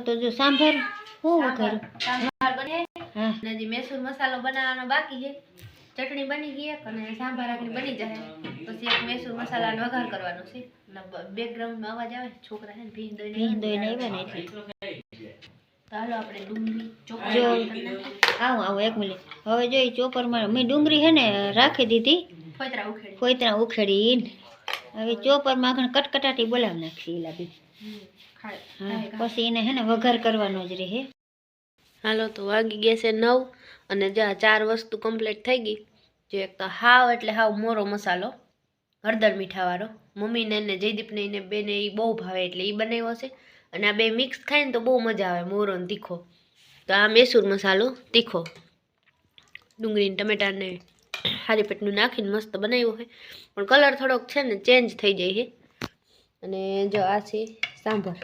તો જો સાંભર હું વઘાર સાંભાર બને. હા. અને હજી મૈસૂર મસાલો બનાવવાનો બાકી છે. ચટણી બની ગઈ એક અને સાંભાર આગળ બની જાય. પછી એક મૈસૂર મસાલાનો વઘાર કરવાનો છે. અને બેકગ્રાઉન્ડમાં અવાજ આવે. છોકરા છે ને ભીંગ દોઈને ભીંગ દોઈને આવ્યા ને એટલે. તો હાલો આપણે ડુંગળી જો ચોખા આવું આવું એક મિનિટ. હવે જો એ ચોપરમાં મેં ડુંગળી છે ને રાખી દીધી. ફોતરા ઉખેડી. કોઈતરા ઉખેડીને હવે ચોપરમાં આગળ કટકટાટી બોલાવી નાખી એલા. પછી એને હે ને વઘાર કરવાનો જ રહે. હાલો, તો વાગી છે નવ અને જા ચાર વસ્તુ કમ્પ્લીટ થઈ ગઈ. જો એક તો હાવ એટલે હાવ મોરો મસાલો, હળદર મીઠાવાળો. મમ્મીને ને જયદીપને એને બેને એ બહુ ભાવે એટલે એ બનાવ્યો છે. અને આ બે મિક્સ ખાય ને તો બહુ મજા આવે, મોરો ને તીખો. તો આ મેસૂર મસાલો તીખો. ડુંગળી ને ટમેટા ને હારી પેટનું નાખીને મસ્ત બનાવ્યો હોય પણ કલર થોડોક છે ને ચેન્જ થઈ જાય છે. અને જો આ છે સાંભર.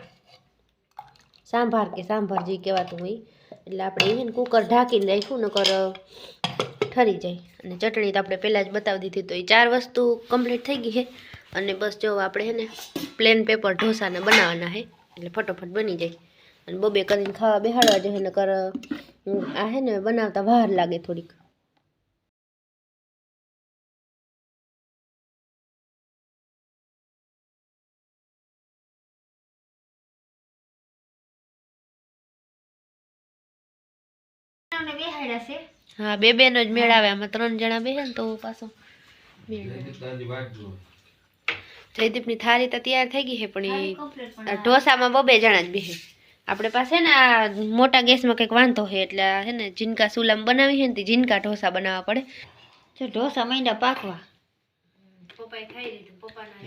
સાંભાર કે સાંભાર જે કહેવાતું હોય. એટલે આપણે એ છે કુકર ઢાંકીને રાખ્યું, નકર ઠરી જાય. અને ચટણી તો આપણે પહેલાં જ બતાવી દીધી તો એ ચાર વસ્તુ કમ્પ્લીટ થઈ ગઈ છે. અને બસ જો આપણે છે ને પ્લેન પેપર ઢોસાને બનાવવાના છે. એટલે ફટોફટ બની જાય. અને બબે કરીને ખાવા બેહાડવા જોઈએ, નકર આ છે ને બનાવતા વાર લાગે થોડીક. બેહાડ્યા છે? હા બે બેનો જ મેળ આવે આમાં ત્રણ જણા બેસે ને તો પાછો મેળ. આવે. જયદીપની થાળી તો તૈયાર થઈ ગઈ છે પણ એ આ ઢોસામાં બબે જણા જ બેસે આપણે પાસે ને આ મોટા ગેસમાં કંઈક વાંધો હોય એટલે આ છે ને જીનકા સુલામ બનાવી છે ને તે જીનકા ઢોસા બનાવવા પડે. જો ઢોસા માંડ્યા પાકવા. પપ્પાએ ખાઈ લીધું પપ્પાના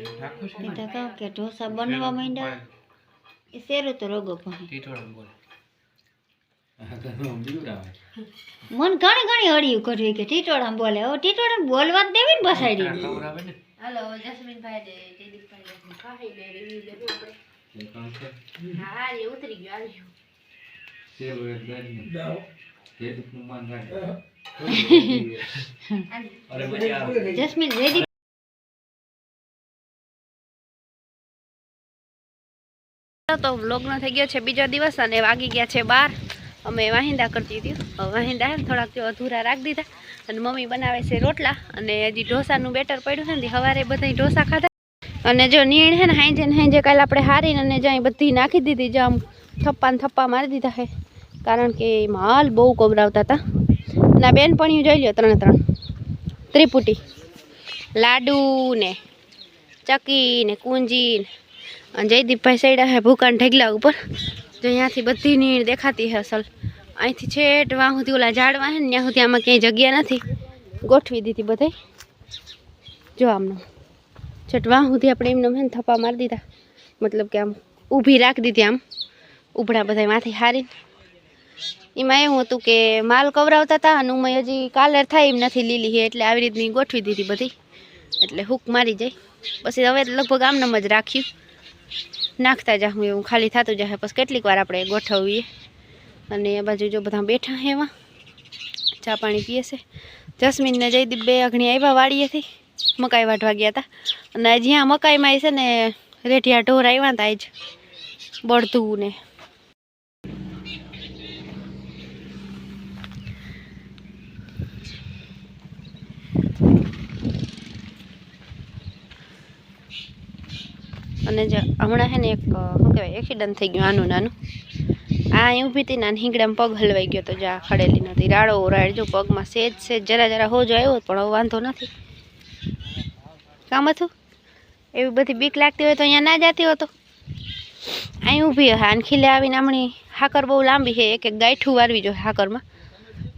એ તો કહું કે ઢોસા બનવા માંડ્યા. એ શેરું તો રોગો પણ. મન ઘણી ઘણી અડિયું કરવી કે ટીટોળા બોલે. ઓ ટીટોળા બોલવા જ દેવી ને બસાડી હાલો જસ્મીનભાઈ ને જયદીપભાઈ ખાઈ લે review લેવું આપણે. હા એ ઉતરી ગયો હાલ્યો. Jasmine ready. તો વ્લોગનો થઈ ગયો છે બીજો દિવસ અને વાગી ગયા છે બાર. અમે વાહિંદા કરતી હતી વાહિંદા થોડાક જો અધૂરા રાખી દીધા. અને મમ્મી બનાવે છે રોટલા. અને હજી ઢોસાનું બેટર પડ્યું છે ને સવારે બધા ઢોસા ખાધા. અને જો નીણ છે ને, હાંજે ને હાંજે કાલે આપણે હારીને અને જ્યાં બધી નાખી દીધી. જો આમ થપ્પા ને થપ્પા મારી દીધા છે. કારણ કે માલ બહુ કોબરાવતા હતા. ના, બેનપણીઓ જોઈ લ્યો ત્રણે ત્રણ. ત્રિપુટી. લાડુ ને ચકી ને કુંજી ને જયદીપભાઈ સૈડા હે ભૂકાન ઢગલા ઉપર. જો અહીંયાથી બધી નીર દેખાતી હે અસલ. અહીંથી છેટ વાં સુધી ઓલા ઝાડવા હે ને, ત્યાં સુધી આમાં ક્યાંય જગ્યા નથી. ગોઠવી દીધી બધે જો આમનો. છેટ વાં સુધી આપણે એમને હે ને થપ્પા મારી દીધા. મતલબ કે આમ ઊભી રાખી દીધી આમ. ઉભડા બધા માથી હારીને. એમાં એવું હતું કે માલ કવરાવતા હતા અને ઉમાં હજી કાલેર થાય એમ નથી લીલી હે, એટલે આવી રીતની ગોઠવી દીધી બધી. એટલે હૂક મારી જાય. પછી હવે લગભગ આમનામ જ રાખ્યું. નાખતા જાઉં એવું ખાલી થતું જાય પછી કેટલીક વાર આપણે ગોઠવીએ. અને એ બાજુ જો બધા બેઠા એમાં ચા પાણી પીએ છે. જસ્મીન ને જયદીપ બે અઘણી આવ્યા વાડીએથી મકાઈ વાટવા ગયા હતા અને જ્યાં મકાઈમાં છે ને, રેઢિયા ઢોર આવ્યા હતા આજ. બળતું ને અને જે હમણાં છે ને એક, શું કહેવાય એક્સિડન્ટ થઈ ગયું આનું નાનું. આ અહીં ઊભી હતી ને હિંગડામાં પગ હલવાઈ ગયો તો જે આ ખડેલી નથી રાડો રાડ જો પગમાં સેજ સેજ, જરા જરા હોજો આવ્યો પણ હવે વાંધો નથી. કામ હતું? એવી બધી બીક લાગતી હોય તો અહીંયા ના જતી હોતો અહીં ઊભી હે, આને ખીલે આવીને હમણાં હાકર બહુ લાંબી છે એક એક ગાંઠું વારવી જોઈએ હાકરમાં.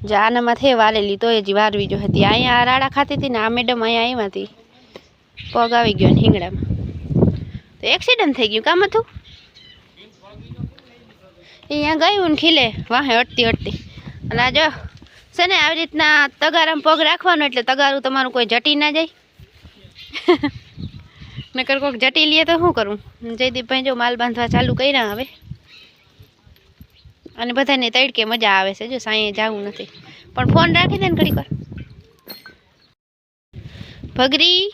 જે આનામાં થે વારેલી તો એ જ વારવી જોઈએ હતી. અહીંયા રાડા ખાતી હતી ને, આ મેડમ અહીંયા આવી હતી. પગ આવી ગયો ને હિંગડામાં. તો એક્સિડન્ટ થઈ ગયું કામ હતું? અહીંયા ગયું ને ખીલે. વાહે અટતી અટતી. અને આ જો, છે ને, આવી રીતના તગારામાં પગ રાખવાનો એટલે તગારું તમારું કોઈ જટી ના જાય. નકર કોઈક જટી લઈએ તો શું કરું? જયદીપભાઈ જો માલ બાંધવા ચાલુ કર્યા હવે. અને બધાને તડકે મજા આવે છે, જો સાંઈએ જવું નથી. પણ ફોન રાખી દે ને ઘડીક ભગરી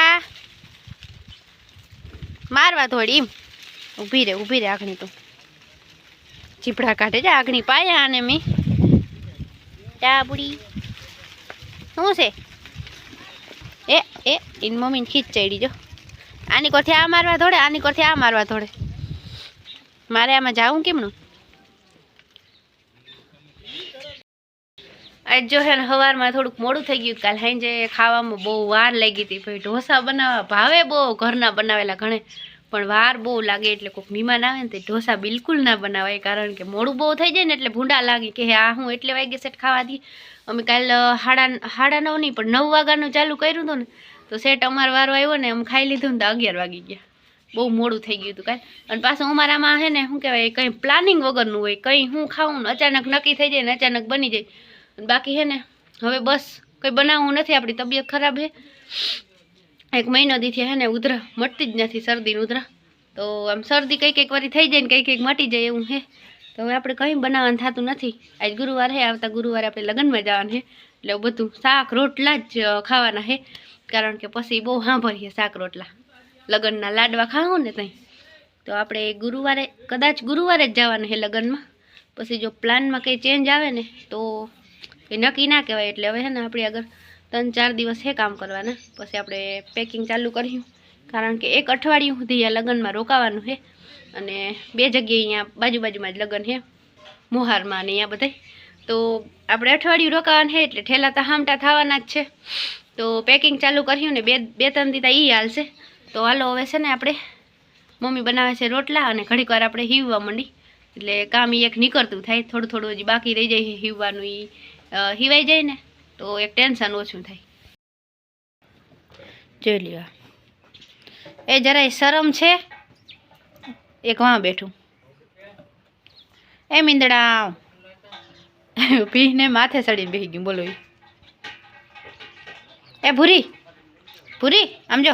મારવા થોડી એમ ઊભી રે ઊભી રે આગણી તું. ચીપડા કાઢે છે આગણી પાયા અને મેં. ડાબુડી શું છે? એ એ, એની મમ્મીને ખીચ ચડી જો. આની કોરથી આ મારવા થોડે આની કોરથી આ મારવા થોડે મારે આમાં જાવું કેમનું? આજ જો હે સવારમાં થોડુંક મોડું થઈ ગયું કાલ સાંજે ખાવામાં બહુ વાર લાગી હતી પછી ઢોસા બનાવવા ભાવે બહુ, ઘરના બનાવેલા ઘણે. પણ વાર બહુ લાગે એટલે કોઈક મહેમાન આવે ને તે ઢોસા બિલકુલ ના બનાવાય, કારણ કે મોડું બહુ થઈ જાય ને એટલે ભૂંડા લાગે કે આ હું એટલે વાગે સેટ ખાવા દઈએ. અમે કાલ હાડા હાડા નવ નહીં, પણ નવ વાગ્યાનું ચાલુ કર્યું હતું ને, તો સેટ અમારો વારો આવ્યો ને, અમે ખાઈ લીધું ને તો અગિયાર વાગી ગયા. બહુ મોડું થઈ ગયું હતું કાંઈ અને પાછું અમારામાં છે ને, શું કહેવાય કંઈ પ્લાનિંગ વગરનું હોય, કંઈ હું ખાવું ને અચાનક નક્કી થઈ જાય ને અચાનક બની જાય. બાકી હે ને, હવે બસ, કંઈ બનાવવું નથી, આપણી તબિયત ખરાબ છે. એક મહિનો દીથી હે ને ઉધરા, મટતી જ નથી શરદીનું ઉધરા. તો આમ શરદી કંઈક એક વારી થઈ જાય ને કંઈક કંઈક મટી જાય એવું છે તો હવે આપણે કંઈ બનાવવાનું થતું નથી. આજ ગુરુવાર હે, આવતા ગુરુવારે આપણે લગ્નમાં જવાનું છે એટલે બધું શાક રોટલા જ ખાવાના છે કારણ કે પછી બહુ સાંભળીએ શાક રોટલા. લગ્નના લાડવા ખાવું ને ત્યાં તો આપણે ગુરુવારે, કદાચ ગુરુવારે જ જવાનું હે લગ્નમાં. પછી જો પ્લાનમાં કંઈ ચેન્જ આવે ને, તો કંઈ નક્કી ના કહેવાય એટલે હવે છે ને આપણે આગળ ત્રણ ચાર દિવસ છે કામ કરવાના. પછી આપણે પેકિંગ ચાલુ કર્યું કારણ કે એક અઠવાડિયું સુધી આ લગ્નમાં રોકાવાનું છે અને બે જગ્યાએ અહીંયા બાજુ બાજુમાં જ લગ્ન છે મોહારમાં અને અહીંયા બધાય. તો આપણે અઠવાડિયું રોકાવાનું છે એટલે ઠેલા તો હામટા થવાના જ છે. તો પેકિંગ ચાલુ કર્યું ને બે બે ત્રણ દીધા એ હાલશે. તો હાલો હવે છે ને આપણે મમ્મી બનાવે છે રોટલા અને ઘડીક વાર આપણે હીવવા માંડી. એટલે કામ એક નીકળતું થાય. થોડું થોડું હજી બાકી રહી જાય હીવવાનું એ હીવાઈ જાય ને, તો એક ટેન્શન ઓછું થાય. જોઈ લ્યો એ જરાય શરમ છે? એક વાં બેઠું. એ મીંદડા પીને માથે ચડીને બેસી ગયું, બોલો. એ ભૂરી ભૂરી, આમ જો.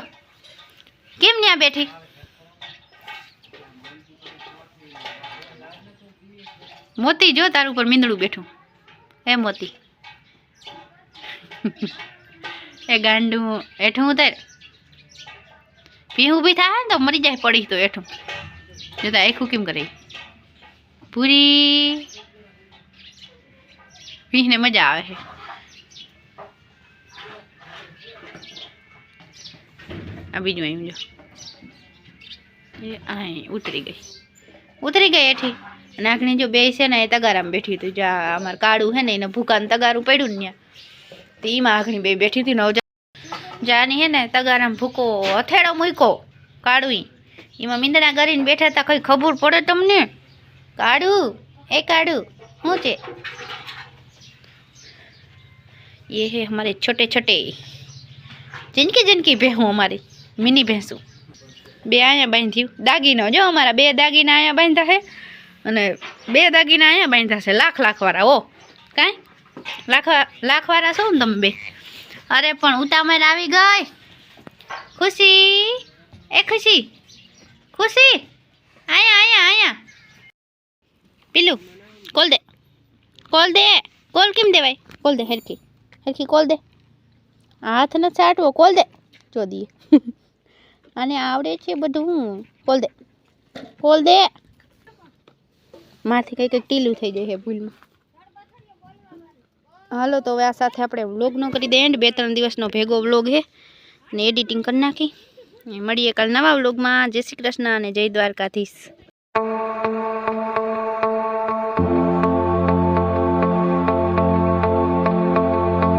કેમ ત્યાં બેઠી? મોતી જો તારું ઉપર મીંદડું બેઠું. એ મોતી. એ ગાંડું એઠું ઉતાર. પી ઊભી થાય ને તો મરી જાય પડી તો એઠું જોતા એખું કેમ કરે? પૂરી. પીને મજા આવે છે. આ બીજું એમ જો એ અહીં ઉતરી ગઈ. ઉતરી ગઈ એઠી નાકની જો બે છે ને એ તગારામાં બેઠી હતી જા અમારે કાળું છે ને એને ભૂકાનું તગારું પડ્યું ને ત્યાં તો એમાં આખણી બે બેઠી હતી ને હવે જા- જાની હે ને તગારામાં ભૂકો હથેળો મૂક્યો કાળું એમાં મીંદડા કરીને બેઠા હતા કઈ ખબર પડે તમને કાળું એ કાળું શું છે ये है हमारे छोटे छोटे जिनकी जिनकी भैंसों हमारी मिनी भैंसों બે અહીંયા બાંધ્યું દાગીનો જો અમારા બે દાગીના અહીંયા બાંધ્યા છે અને બે દાગીના અહીંયા બાંધ્યા છે, લાખ લાખવાળા ઓ કાંઈ? લાખ લાખવાળા છો ને તમે બે? અરે, પણ ઉતામળ આવી ગઈ. ખુશી? એ ખુશી? ખુશી? અહીંયા અહીંયા અહીંયા પીલું, કોલ દે. કોલ દે. કોલ કેમ દેવાય? કોલ દે, હરખી. હરખી, કોલ દે. હાથ ન ચાટવો કોલ દે. જો દીએ. આને આવડે છે બધું. કોલ દે. કોલ દે. મારથી કંઈક કંઈક ટીલું થઈ જાય છે ભૂલમાં. હાલો, તો હવે આ સાથે આપણે વ્લોગનો કરી દઈએ. એન્ડ બે ત્રણ દિવસનો ભેગો વ્લોગ છે. અને એડિટિંગ કરી નાખી. મળીએ કાલ નવા વ્લોગમાં. જય શ્રી કૃષ્ણ અને જય દ્વારકાધીશ.